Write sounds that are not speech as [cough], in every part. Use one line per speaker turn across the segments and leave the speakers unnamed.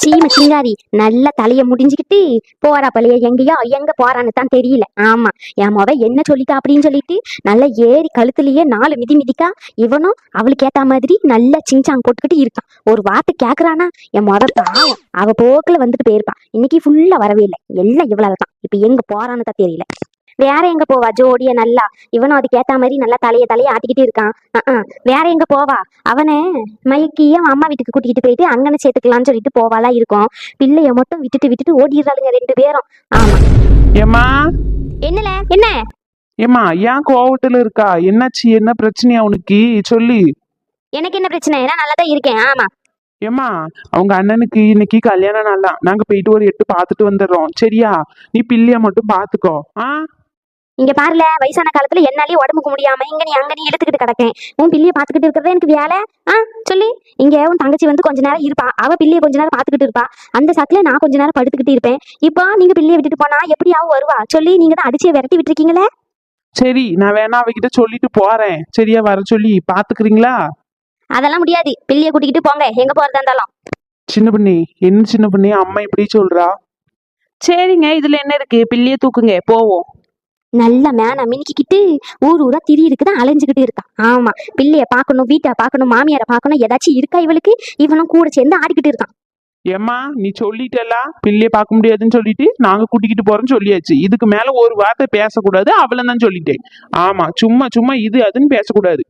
சீம சிங்காரி நல்ல தலைய முடிஞ்சுக்கிட்டு போறா பழைய எங்கேயோ எங்க போறான்னு தான் தெரியல. ஆமா என் மொத என்ன சொல்லிட்டா அப்படின்னு சொல்லிட்டு நல்லா ஏறி கழுத்துலயே நாலு மிதி மிதிக்கா இவனும் அவளுக்கு ஏத்த மாதிரி நல்லா சிங்சாங் போட்டுக்கிட்டு இருக்கான். ஒரு வார்த்தை கேக்குறானா என் முத பாவம். அவ போக்குல வந்துட்டு போயிருப்பான் இன்னைக்கு ஃபுல்லா வரவே இல்லை. எல்லாம் இவ்வளவுதான். இப்ப எங்க போறான்னு தான் தெரியல. வேற எங்க போவா? ஜோடிய நல்லா. இவனும் அதுக்கு ஏத்த மாதிரி நல்லா தலைய தலைய ஆட்டிக்கிட்டு இருக்கான். வேற எங்க போவா? அவனை மயக்கிய அவன் அம்மா வீட்டுக்கு கூட்டிகிட்டு போயிட்டு அங்கன சேர்த்துக்கலாம்னு சொல்லிட்டு போவாளா இருக்கும். பிள்ளைய மட்டும் விட்டுட்டு விட்டுட்டு ஓடிடுறாளுங்க ரெண்டு பேரும். ஆமா.
ஏம்மா?
என்னல? என்ன?
ஏம்மா ஏன் கோவத்துல இருக்கா? என்னாச்சு? என்ன பிரச்சனையா உனக்கு? சொல்லு.
எனக்கு என்ன பிரச்சனை? நான் நல்லா தான் இருக்கேன். ஆமா.
ஏம்மா அவங்க அண்ணனுக்கு இன்னைக்கு கல்யாணம் நாளா நாங்க போயிட்டு ஒரு எட்டு பார்த்துட்டு வந்துடுறோம். சரியா? நீ பிள்ளைய மட்டும் பாத்துக்கோ ஆ?
இங்க பாருல வயசான காலத்துல என்னாலயே உடம்புக்கு முடியாம இங்க நீ அங்க நீ எடுத்துக்கிட்டு கிடக்கேன். உன் பிள்ளைய பாத்துக்கிட்டு இருக்கிறதே எனக்கு வேலை. ஆ சொல்லி. இங்க உன் தங்கச்சி வந்து கொஞ்ச நேரம் இருப்பா. அவ பிள்ளைய கொஞ்ச நேரம் பாத்துக்கிட்டு இருப்பா. அந்த சாக்குல நான் கொஞ்ச நேரம் படுத்துக்கிட்டு இருப்பேன். இப்போ நீங்க பிள்ளைய விட்டுட்டு போனா எப்படி அவ வருவா. சொல்லி நீங்க தான் அடிச்சே விரட்டி விட்டுருக்கீங்களே?
சரி நான் வேணா அவகிட்ட சொல்லிட்டு போறேன். சரியா வர சொல்லி பாத்துக்கிறீங்களா
அதெல்லாம் முடியாது. பிள்ளைய கூட்டிக்கிட்டு போங்க. எங்க போறதா இருந்தாலும்.
சின்ன பண்ணி என்ன சின்ன பண்ணி? அம்மா இப்படி சொல்றா. சரிங்க இதுல என்ன இருக்கு? பிள்ளைய தூக்குங்க. போவோம்.
நல்ல மேன மினுக்கிக்கிட்டு ஊர் ஊரா திரி இருக்குதான் அலைஞ்சுக்கிட்டு இருக்கா. ஆமா பிள்ளைய பார்க்கணும் வீட்டை பார்க்கணும் மாமியாரை பார்க்கணும் ஏதாச்சும் இருக்கா இவளுக்கு? இவனும் கூட சேர்ந்து ஆடிக்கிட்டு இருக்கான்.
ஏம்மா நீ சொல்லிட்டல பிள்ளைய பார்க்க முடியாதுன்னு சொல்லிட்டு நாங்க கூட்டிக்கிட்டு போறோம்னு சொல்லியாச்சு. இதுக்கு மேல ஒரு வார்த்தை பேசக்கூடாது அவளை தான் சொல்லிட்டேன். ஆமா சும்மா சும்மா இது அதுன்னு பேசக்கூடாது.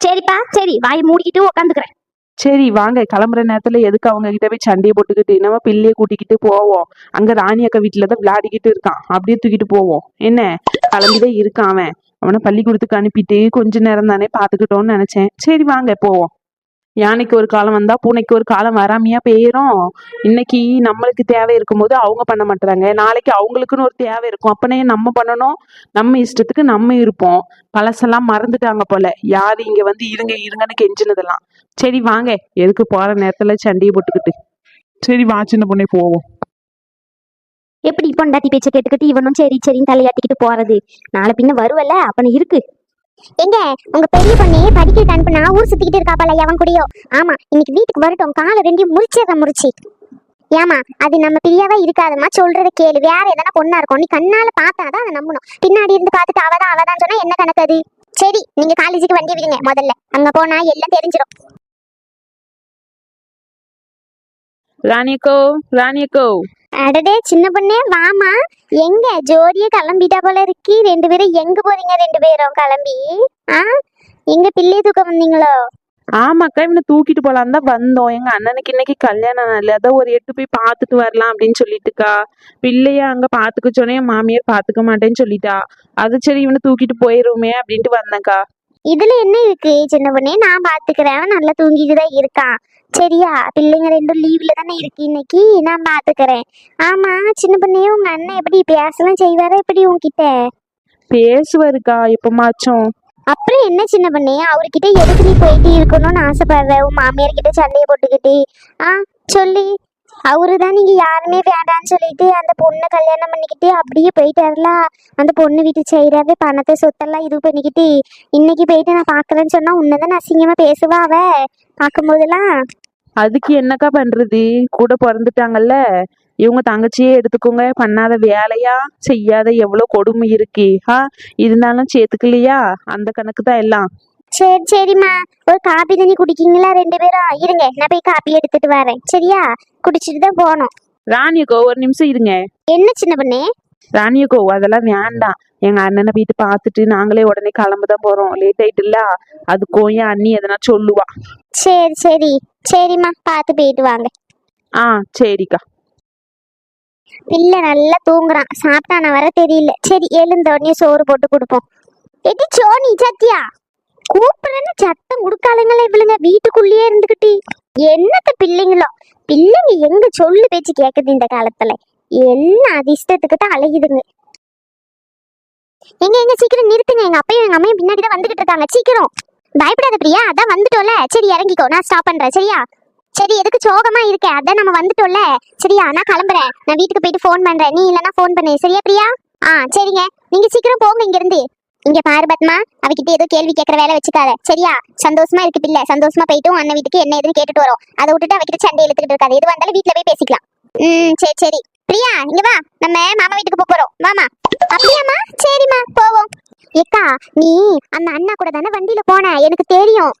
சரிப்பா சரி வாய் மூடிக்கிட்டு உட்காந்துக்கிறேன்
சரி வாங்க. கிளம்புற நேரத்துல எதுக்கு அவங்க கிட்ட போய் சண்டையை போட்டுக்கிட்டு நம்ம பிள்ளையை கூட்டிக்கிட்டு போவோம். அங்க ராணி அக்கா வீட்டுல தான் விளையாடிக்கிட்டு இருக்கான். அப்படியே தூக்கிட்டு போவோம். என்ன? கிளம்பிதான் இருக்கான் அவன். அவனை பள்ளிக்கூடத்துக்கு அனுப்பிட்டு கொஞ்ச நேரம் தானே பாத்துக்கிட்டோம்னு நினைச்சேன். சரி வாங்க போவோம். யானைக்கு ஒரு காலம் வந்தா பூனைக்கு ஒரு காலம் வராமையா போயிரும். இன்னைக்கு நம்மளுக்கு தேவை இருக்கும்போது அவங்க பண்ண மாட்டாங்க நாளைக்கு அவங்களுக்குன்னு ஒரு தேவை இருக்கும். அப்பனே நம்ம பண்ணணும். நம்ம இஷ்டத்துக்கு நம்ம இருப்போம். பழசெல்லாம் மறந்துட்டாங்க போல. யாரு இங்க வந்து இருங்க இருங்கன்னு கெஞ்சினதெல்லாம். சரி வாங்க. எதுக்கு போற நேரத்துல சண்டையை போட்டுக்கிட்டு.
சரி வா சின்ன பொண்ணே போவோம்.
எப்படி பொண்டாட்டி பேச்ச கேட்டுக்கிட்டு இவனும் சரி சரின்னு தலையாட்டிக்கிட்டு போறது? நாளை பின்ன வருவல்ல? அப்பன இருக்கு.
எங்க? உங்க பெரிய பொண்ணே படிக்க அனுப்புனா ஊர் சுத்திக்கிட்டு இருக்காப்பால எவன் கூடயோ? ஆமா இன்னைக்கு வீட்டுக்கு வரட்டும். காலை ரெண்டையும் முறிச்சிடுற முறிச்சு ஏமா அது நம்ம பிரியாவே இருக்காதம்மா. சொல்றத கேளு. வேற எதனா பொண்ணா இருக்கும். நீ கண்ணால பார்த்தாதான் அதை நம்பணும். பின்னாடி இருந்து பார்த்துட்டு அவதான் அவதான் சொன்னா என்ன கணக்கு அது? சரி நீங்க காலேஜுக்கு வண்டி விடுங்க முதல்ல. அங்க போனா எல்லாம் தெரிஞ்சிடும்
ராணியக்கோ ராணியக்கோ.
அடடே சின்ன பொண்ணே வாமா எங்க? ஜோடியே கிளம்பிட்டா போல இருக்கு. ரெண்டு பேரும் எங்க போறீங்க ரெண்டு பேரும்? கிளம்பி. ஆ? எங்க பிள்ளைய தூக்க வந்தீங்களோ?
ஆமாக்கா இவனை தூக்கிட்டு போலாம் தான் வந்தோம். எங்க அண்ணனுக்கு இன்னைக்கு கல்யாணம் நாள் அதான் ஒரு எட்டு போய் பார்த்துட்டு வரலாம் அப்படின்னு சொல்லிட்டுக்கா. பிள்ளைய அங்க பாத்துக்க சொன்னே என் மாமியார் பாத்துக்க மாட்டேன்னு சொல்லிட்டா. அது சரி இவனை தூக்கிட்டு போயிருமே அப்படின்ட்டு வந்தேன்க்கா.
இதுல என்ன இருக்கு? சின்ன பொண்ணே நான் பாத்துக்கிறேன். அவன் நல்லா தூங்கிட்டு தான் இருக்கான். சரியா? பிள்ளைங்க ரெண்டும் லீவ்ல தானே இருக்கு இன்னைக்கு. நான் பாத்துக்கிறேன். ஆமா சின்ன பொண்ணே உங்க அண்ணன் எப்படி பேசலாம் செய்வாரா? எப்படி உன்கிட்ட?
பேசுவாருக்கா எப்பமாச்சும்.
அப்புறம் என்ன சின்ன பண்ணே? அவர்கிட்ட எதுக்கு நீ போயிட்டு இருக்கணும்னு ஆசைப்படுற? உன் மாமியார் கிட்ட சண்டையை போட்டுக்கிட்டு. ஆ சொல்லி. அவரு தான் நீங்க யாருமே வேண்டாம்னு சொல்லிட்டு அந்த பொண்ணை கல்யாணம் பண்ணிக்கிட்டு அப்படியே போயிட்டாருல. அந்த பொண்ணு வீட்டு செய்கிறாவே பணத்தை சொத்தெல்லாம் இது பண்ணிக்கிட்டு இன்னைக்கு போயிட்டு நான் பாக்குறேன்னு சொன்னா உன்னதான் அசிங்கமா பேசுவா அவ? பார்க்கும்போதெல்லாம்?
அதுக்கு என்னக்கா பண்றது? கூட பிறந்துட்டாங்கல்ல. இவங்க தங்கச்சியே எடுத்துக்கோங்க. பண்ணாத வேலையா? செய்யாத எவ்வளவு கொடுமை இருக்கு. ஆ? இருந்தாலும் சேர்த்துக்கலையா? அந்த கணக்கு தான் எல்லாம்.
சரி சரிம்மா. ஒரு காப்பி தண்ணி குடிக்கீங்களா? ரெண்டு பேரும் இருங்க. நான் போய் காப்பி எடுத்துட்டு வரேன். சரியா? குடிச்சிட்டு தான் போகணும்.
ராணியக்கோ ஒரு நிமிஷம் இருங்க.
என்ன சின்ன பண்ணே?
ராணியக்கோ அதெல்லாம் வேண்டாம். எங்க அண்ணனை போயிட்டு பார்த்துட்டு நாங்களே உடனே கிளம்ப தான் போறோம். லேட் ஆயிட்டுல்ல? அதுக்கும் என் அண்ணி எதனா சொல்லுவா.
சரி சரி. சரிம்மா. பார்த்து போயிட்டு வாங்க.
ஆ சரிக்கா.
பிள்ளை நல்லா தூங்குறான். சாப்பிட்டான வர தெரியல. சரி எழுந்த உடனே சோறு போட்டு கொடுப்போம். Eddy Sony Sathya. கூப்பிடுறேன்னு சத்தம் கொடுக்காளுங்களே இவளுங்க. வீட்டுக்குள்ளேயே இருந்துகிட்டு. என்னத்த பிள்ளைங்களோ? பிள்ளைங்க எங்க சொல்லு பேச்சு கேக்குது இந்த காலத்துல? என்ன அதிர்ஷ்டத்துக்கு தான் அழகுதுங்க எங்க எங்க சீக்கிரம் நிறுத்துங்க. எங்க அப்பையும் எங்க அம்மையும் பின்னாடி தான் வந்துகிட்டு இருக்காங்க. சீக்கிரம். பயப்படாத பிரியா. அதான் வந்துட்டோம்ல. சரி இறங்கிக்கோ. நான் ஸ்டாப் பண்றேன். சரியா? சரி எதுக்கு சோகமா இருக்க? அதான் நம்ம வந்துட்டோம்ல. சரியா? நான் கிளம்புறேன். நான் வீட்டுக்கு போயிட்டு ஃபோன் பண்றேன். நீ இல்லைன்னா ஃபோன் பண்ணு. சரியா பிரியா? ஆ சரிங்க. நீங்க சீக்கிரம் போங்க இங்க இருந்து இங்க பாரு பத்மா அவகிட்ட ஏதோ கேள்வி கேட்கற வேலை வச்சுக்காத. சரியா? சந்தோஷமா இருக்கு பிள்ளை. சந்தோஷமா போயிட்டு அண்ணன் வீட்டுக்கு என்ன எதுன்னு கேட்டுட்டு வரோம். அதை விட்டுட்டு அவகிட்ட சண்டை இழுத்துக்கிட்டு இருக்காது. எது வந்தாலும் வீட்டுல போய் பேசிக்கலாம். ம் சரி சரி. பிரியா இங்க வா. நம்ம மாமா வீட்டுக்கு போக போறோம். வாமா அப்படியாமா சரிம்மா போவோம். ஏக்கா நீ அந்த அண்ணா கூட தானே வண்டியில போன? எனக்கு தெரியும்.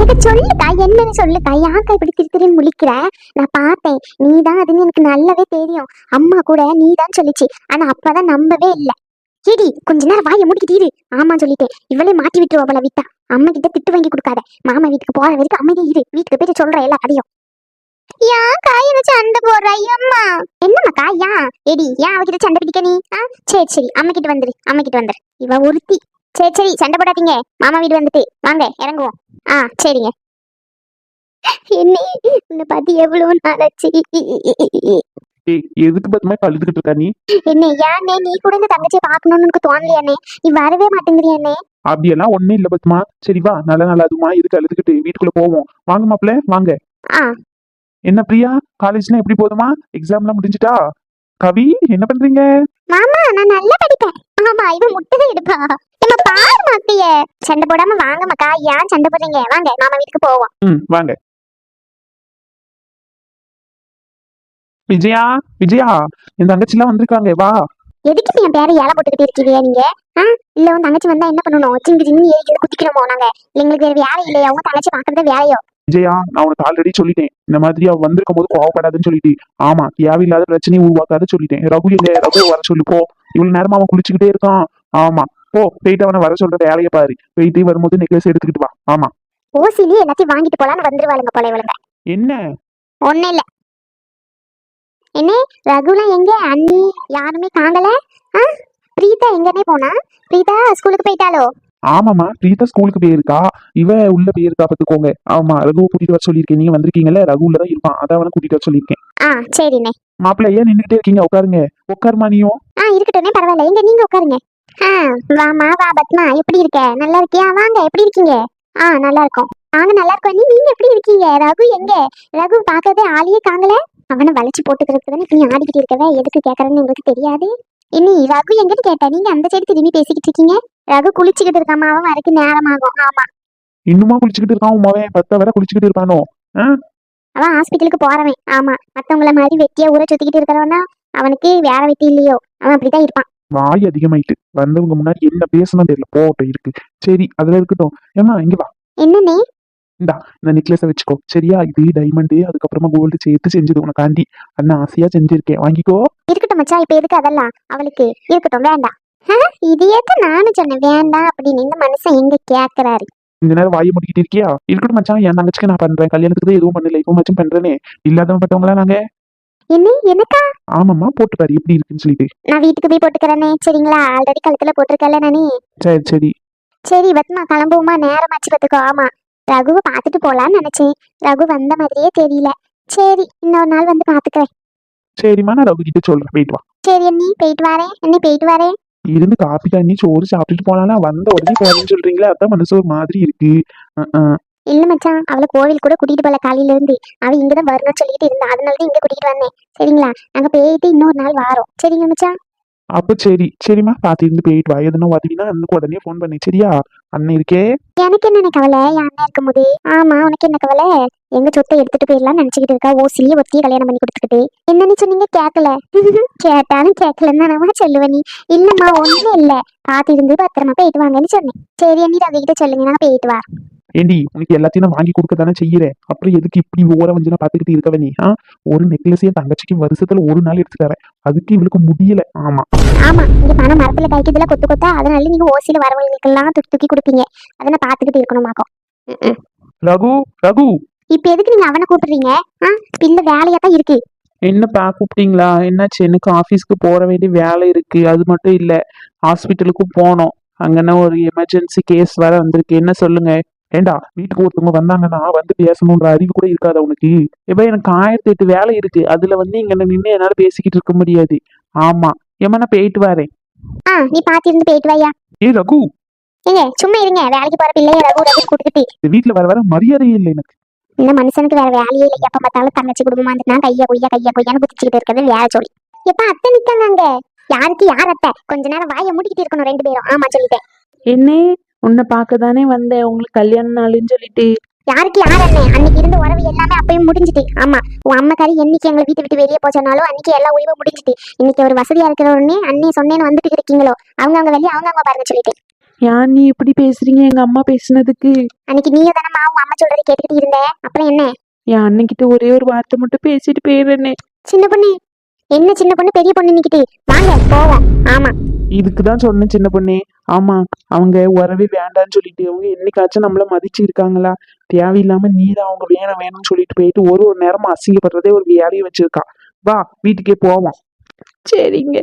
எனக்கு சொல்லுக்கா என்னன்னு சொல்லுக்கா. யாக்கா இப்படி திரு திருன்னு முழிக்கிற? நான் பார்த்தேன். நீ தான் அதுன்னு எனக்கு நல்லாவே தெரியும். அம்மா கூட நீ தான் சொல்லிச்சு. ஆனா அப்பதான் நம்பவே இல்ல. ஏடி கொஞ்ச நேரம் வாயை முடிக்கிட்டு இரு ஆமா சொல்லிட்டேன். இவளே மாட்டி விட்டுருவா போல விட்டா. அம்மா கிட்ட திட்டு வாங்கி கொடுக்காத. மாமா வீட்டுக்கு போற வரைக்கும் அம்மையே இரு. வீட்டுக்கு போயிட்டு சொல்ற எல்லா கதையும் ஏன் காய வச்சு சண்டை போடுற அம்மா என்னம்மாக்கா ஏன் எடி ஏன் அவகிட்ட சண்டை பிடிக்க நீ? ஆ? சரி சரி. அம்மா கிட்ட வந்துரு. அம்மா கிட்ட வந்துரு. இவ ஒருத்தி. சரி சரி. சண்டை போடாதீங்க. மாமா வீடு வந்துட்டு. வாங்க இறங்குவோம். ஆ சரிங்க. என்ன உன்னை பார்த்து எவ்வளவு நாளாச்சு?
ஏய் எதுக்கு பத்திரமா அழுதுகிட்டு இருக்கா நீ?
என்ன ஏன்னே நீ கூட இந்த தங்கச்சியை பார்க்கணும்னு எனக்கு தோணலையானே நீ வரவே மாட்டேங்கிறியானே
அப்படியெல்லாம் ஒண்ணும் இல்ல பத்மா. சரி வா நல்ல நல்ல அதுமா. எதுக்கு அழுதுகிட்டு வீட்டுக்குள்ள போவோம். வாங்க மாப்பிள்ள வாங்க.
ஆ.
என்ன பிரியா? காலேஜ்னா எப்படி போதுமா? எக்ஸாம்லாம் முடிஞ்சிட்டா? கவி என்ன பண்றீங்க?
மாமா நான் நல்லா படிப்பேன். ஆமா இவன் முட்டைதான் எடுப்பா. நம்ம பாரு மாத்திய சண்டை போடாம வாங்க மக்கா ஏன் சண்டை போடுறீங்க? வாங்க மாமா வீட்டுக்கு போவோம்.
ம் வாங்க. விஜயா விஜயா என் தங்கச்சிலாம் வந்திருக்காங்க வா.
எதுக்கு என் பேரை ஏழை போட்டுக்கிட்டு இருக்கீங்க நீங்க? ஆ? இல்ல உன் தங்கச்சி வந்தா என்ன பண்ணணும்? சிங்கு சிங்கு ஏறி குத்திக்கணுமோ நாங்க? இல்ல எங்களுக்கு வேற வேலை இல்லையா. உங்க தங்கச்சி பாக்குறதே வேலையோ?
விஜயா நான் உனக்கு ஆல்ரெடி சொல்லிட்டேன். இந்த மாதிரி அவ வந்திருக்கும் போது கோவப்படாதுன்னு சொல்லிட்டு. ஆமா தேவையில்லாத பிரச்சனையை உருவாக்காத சொல்லிட்டேன். ரகு எங்க ரகு வர சொல்லு போ. இவ்வளவு நேரமா அவன் குளிச்சுக்கிட்டே இருக்கான். ஆமா போ. போயிட்டு அவனை வர சொல்ற வேலையை பாரு. போயிட்டு வரும்போது நெக்லஸ் எடுத்துக்கிட்டு வா. ஆமா.
ஓசிலேயே எல்லாத்தையும் வாங்கிட்டு போலான்னு வந்துருவாளுங்க போல இவளுங்க.
என்ன?
ஒண்ணும் இல்ல. என்ன ரகுலாம் எங்க? அண்ணி யாருமே காங்கல ஆ? பிரீதா எங்கன்னே போனா? பிரீதா ஸ்கூலுக்கு போயிட்டாலோ
ஆமாமா பிரீதா ஸ்கூலுக்கு போயிருக்கா. இவ உள்ள போயிருக்கா பாத்துக்கோங்க ஆமா ரகுவை கூட்டிட்டு வர சொல்லியிருக்கேன். நீங்க வந்திருக்கீங்கல்ல? ரகு உள்ளதான் இருப்பான். அதான் அவனை கூட்டிட்டு வர சொல்லியிருக்கேன்.
ஆ சரிண்ணே.
மாப்பிள்ள ஏன் நின்னுகிட்டே இருக்கீங்க? உட்காருங்க. உட்காருமா நீயும்.
ஆ இருக்கட்டும்னே பரவாயில்ல. எங்க? நீங்க உட்காருங்க. ஆ வாமா வா பத்மா. எப்படி இருக்க? நல்லா இருக்கியா? வாங்க எப்படி இருக்கீங்க? ஆ நல்லா இருக்கோம். நாங்க நல்லா இருக்கோம். நீங்க எப்படி இருக்கீங்க? ரகு எங்க? ரகு பார்க்கறதே ஆளையே காங்கல அவனை வளைச்சு போட்டுக்கிறதுக்கு தானே நீ ஆடிக்கிட்டு இருக்கவே? எதுக்கு கேக்குறேன்னு உங்களுக்கு தெரியாது? இனி ரகு எங்கன்னு கேட்டேன் நீங்க அந்த சைடு திரும்பி பேசிக்கிட்டு இருக்கீங்க? ரகு குளிச்சுக்கிட்டு இருக்காமா அவன் வரக்கு நேரமாகும். ஆமா.
இன்னுமா குளிச்சுக்கிட்டு இருக்கான்? உன் மவன் பத்த வர குளிச்சுக்கிட்டு இருக்கானோ
அவன் ஹாஸ்பிட்டலுக்கு போறவன். ஆமா. மத்தவங்கள மாதிரி வெட்டியா ஊரை சுத்திக்கிட்டு இருக்கிறவனா அவனுக்கு வேற வெட்டி இல்லையோ? அவன் அப்படிதான் இருப்பான்.
வாய் அதிகமாயிட்டு வந்தவங்க முன்னாடி என்ன பேசணும் தெரியல. போட்டோம் இருக்கு. சரி அதுல இருக்கட்டும். ஏமா இங்க வா.
என்னன்னே
இந்த நெக்லஸை வச்சுக்கோ சரியா இது டைமண்டு அதுக்கப்புறமா கோல்டு சேர்த்து செஞ்சது உனக்காண்டி அண்ணா ஆசையா செஞ்சிருக்கேன் வாங்கிக்கோ
இருக்கட்டும் மச்சான் இப்ப எதுக்கு அதெல்லாம் அவளுக்கு இருக்கட்டும் வேண்டாம் இது ஏத்த நானும் சொன்னேன் வேண்டாம் அப்படின்னு இந்த மனுஷன் எங்க கேக்குறாரு
இந்த நேரம் வாயை முடிக்கிட்டு இருக்கியா இருக்கட்டும் மச்சான் என் தங்கச்சிக்கு நான் பண்றேன் கல்யாணத்துக்கு தான் எதுவும் பண்ணல இப்போ மச்சும் பண்றேனே இல்லாதவன் பட்டவங்களா நாங்க
என்ன எனக்கா
ஆமாம்மா போட்டு பாரு எப்படி இருக்குன்னு சொல்லிட்டு
நான் வீட்டுக்கு போய் போட்டுக்கிறேனே சரிங்களா ஆல்ரெடி கழுத்துல போட்டிருக்கல நானே
சரி சரி
சரி பத்மா கிளம்புவோமா நேரமாச்சு பார்த்துக்கோ ஆமா ரகுவை பார்த்துட்டு போலான்னு நினைச்சேன். ரகு வந்த மாதிரியே தெரியல. சரி இன்னொரு நாள் வந்து பாத்துக்கிறேன்
சரிம்மா நான் ரகு கிட்ட சொல்றேன். போயிட்டு வா.
சரி அண்ணி போயிட்டு வரேன். அண்ணி போயிட்டு வரேன்.
இருந்து காப்பி தண்ணி சோறு சாப்பிட்டுட்டு போனாலும் வந்த உடனே போறேன்னு சொல்றீங்களே அதான் மனசு ஒரு மாதிரி இருக்கு.
இல்ல மச்சான் அவளை கோவில் கூட கூட்டிட்டு போல காலையில இருந்து. அவ இங்கதான் வரணும்னு சொல்லிட்டு இருந்தா. அதனாலதான் இங்க கூட்டிட்டு வந்தேன். சரிங்களா? நாங்க போயிட்டு இன்னொரு நாள் வாரோம். சரிங்க மச்சான்.
அப்ப சரி. சரிம்மா பாத்து இருந்து போயிட்டு வா. எதுனா உதவினா அண்ணனுக்கு உடனே ஃபோன் பண்ணி. சரியா? அண்ணன் இருக்கே?
எனக்கு என்ன கவலை? என் அண்ணன் இருக்கும்போது. ஆமா உனக்கு என்ன கவலை? எங்க சொத்தை எடுத்துட்டு போயிடலாம் நினைச்சுக்கிட்டு இருக்கா? ஓசிலியே ஒத்தியே கல்யாணம் பண்ணி கொடுத்துக்கிட்டு. என்னன்னு சொன்னீங்க? கேட்கல. [laughs] கேட்டாலும் கேட்கலன்னு நான் சொல்லுவேன் நீ. இல்லம்மா ஒண்ணும் இல்ல. பாத்து இருந்து பத்திரமா போயிட்டு வாங்கன்னு சொன்னேன். சரி அண்ணி ரவி கிட்ட சொல்லுங்க. நான் போயிட்டு வா
ஏண்டி உனக்கு எல்லாத்தையும் நான் வாங்கி கொடுக்க தானே செய்யறேன்? அப்புறம் எதுக்கு இப்படி ஓர வஞ்சனா பாத்துக்கிட்டு இருக்கவ நீ ஆ? ஒரு நெக்லஸையும் தங்கச்சிக்கு வருஷத்துல ஒரு நாள் எடுத்து தரேன். அதுக்கு இவளுக்கு முடியல. ஆமா.
ஆமா இங்க பணம் மரத்துல காய்க்கிறதுல கொத்து கொத்தா அதனால நீங்க ஓசியில வரவங்களுக்கெல்லாம் தூக்கி தூக்கி கொடுப்பீங்க. அதை நான் பாத்துக்கிட்டு இருக்கணுமாக்கும்.
ரகு ரகு.
இப்ப எதுக்கு நீங்க அவனை கூப்பிடுறீங்க? ஆ? வேலையா தான் இருக்கு.
என்னப்பா கூப்பிட்டீங்களா? என்னாச்சு? எனக்கு ஆஃபீஸ்க்கு போற வேண்டிய வேலை இருக்கு. அது மட்டும் இல்ல ஹாஸ்பிட்டலுக்கும் போனோம். அங்கன்னா ஒரு எமர்ஜென்சி கேஸ் வேற வந்திருக்கு. என்ன சொல்லுங்க?
ஏண்டா வீட்டுக்கு ஒருத்தவங்க வந்தாங்கன்னா வந்து பேசணுன்ற அறிவு கூட இருக்காதா உனக்கு?
இப்ப எனக்கு ஆயிரத்தி எட்டு வேலை இருக்கு. அதுல வந்து இங்க நின்று என்னால பேசிக்கிட்டு இருக்க முடியாது. ஆமா. ஏமா நான் போயிட்டு வரேன்.
ஆ நீ பாத்து இருந்து போயிட்டு வாயா
ஏ ரகு!
ஏங்க சும்மா இருங்க. வேலைக்கு போற பிள்ளைய ரகு ரகு கூட்டிக்கிட்டு.
இந்த வீட்டுல வர வர மரியாதையே இல்லை எனக்கு.
இந்த மனுஷனுக்கு வேற வேலையே இல்லை. எப்ப பார்த்தாலும் தங்கச்சி குடும்பமா இருந்துட்டு கையா கொய்யா கையா கொய்யான்னு குதிச்சுக்கிட்டு இருக்கிறது வேலை சொல்லி எப்ப அத்தை நிக்காங்க அங்க? யாருக்கு யார் அத்தை? கொஞ்ச நேரம் வாயை மூடிக்கிட்டு இருக்கணும் ரெண்டு பேரும். ஆமா சொல்லிட்டேன்.
என்ன? உன்னை பார்க்க தானே வந்தேன். உங்களுக்கு கல்யாண நாளுன்னு சொல்லிட்டு.
யாருக்கு யார் அண்ணன் அன்னைக்கு இருந்த உறவு எல்லாமே அப்பயும் முடிஞ்சுட்டு ஆமா உன் அம்மக்காரி என்னைக்கு எங்களை வீட்டை விட்டு வெளியே போச்சனாலும் அன்னைக்கு எல்லா உறவும் முடிஞ்சுட்டு இன்னைக்கு ஒரு வசதியா இருக்கிற உடனே அண்ணே சொன்னேன்னு வந்துட்டு இருக்கீங்களோ அவங்க அவங்க வெளியே அவங்க அவங்க பாருங்க சொல்லிட்டேன்
ஏன் நீ இப்படி பேசுறீங்க? எங்க அம்மா பேசுனதுக்கு.
அன்னைக்கு நீயும் தானம்மா உன் அம்மா சொல்றதை கேட்டுக்கிட்டு இருந்த. அப்புறம் என்ன?
என் அண்ணன்கிட்ட ஒரே ஒரு வார்த்தை மட்டும் பேசிட்டு போயிடுறேனே
சின்ன பொண்ணு. என்ன சின்ன பொண்ணு? பெரிய பொண்ணு நிக்கிட்டு வாங்க போவோம். ஆமா.
இதுக்கு தான் சொன்னேன் சின்ன பொண்ணே. ஆமா அவங்க உறவே வேண்டான்னு சொல்லிட்டு அவங்க என்னைக்காச்சும் நம்மள மதிச்சு இருக்காங்களா தேவையில்லாம நீ தான் அவங்க வேணும் வேணும்னு சொல்லிட்டு போயிட்டு ஒரு ஒரு நேரமா அசிங்கப்படுறதே ஒரு வேலையை வச்சிருக்கா. வா வீட்டுக்கே போவோம்.
சரிங்க.